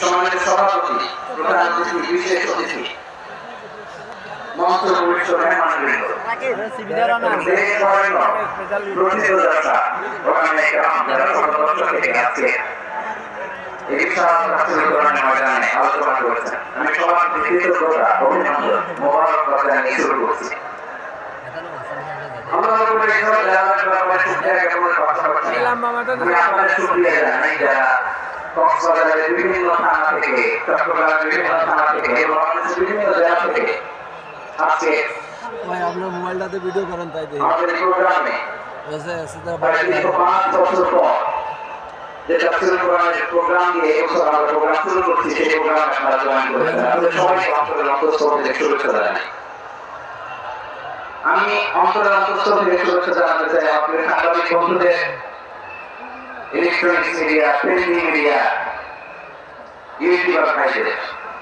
সম্মানিত সভাপতি প্রধান অতিথি বিশেষ অতিথি মঞ্চ পরিষদ মেহমানবৃন্দ। দেশ যাত্রা ওখানে গ্রাম যারা সকল থেকে আজকে এই বিশাল ছাত্রীকরণের ময়দানে আলোচনা করেছেন আমি সবার কৃতজ্ঞতা অভিনন্দন মোবারকবাদ জানিয়ে শুরু করছি আমরা শুক্রিয়া জানাই যারা কক্সবাজারের বিভিন্ন থানা থেকে চট্টগ্রামের বিভিন্ন থানা থেকে বাংলাদেশের বিভিন্ন জেলা থেকে আজকে ভাই আপনার মোবাইলটাতে ভিডিও করেন তাই দেখি। আমাদের প্রোগ্রামে এসে এসে তো প্রায় দীর্ঘ পাঁচ বছর পর যে তাফসীর কোরআনের প্রোগ্রাম দিয়ে এবছর আমরা প্রোগ্রাম শুরু করছি সেই প্রোগ্রামে আপনারা জয়েন করেছেন আপনাদের সবাইকে অন্তরের অন্তঃস্থল থেকে শুভেচ্ছা জানাই। আমি অন্তরের অন্তঃস্থল থেকে শুভেচ্ছা জানাতে চাই আপনাদের সাংবাদিক বন্ধুদের। Electronics media print media YouTuber ভাইদের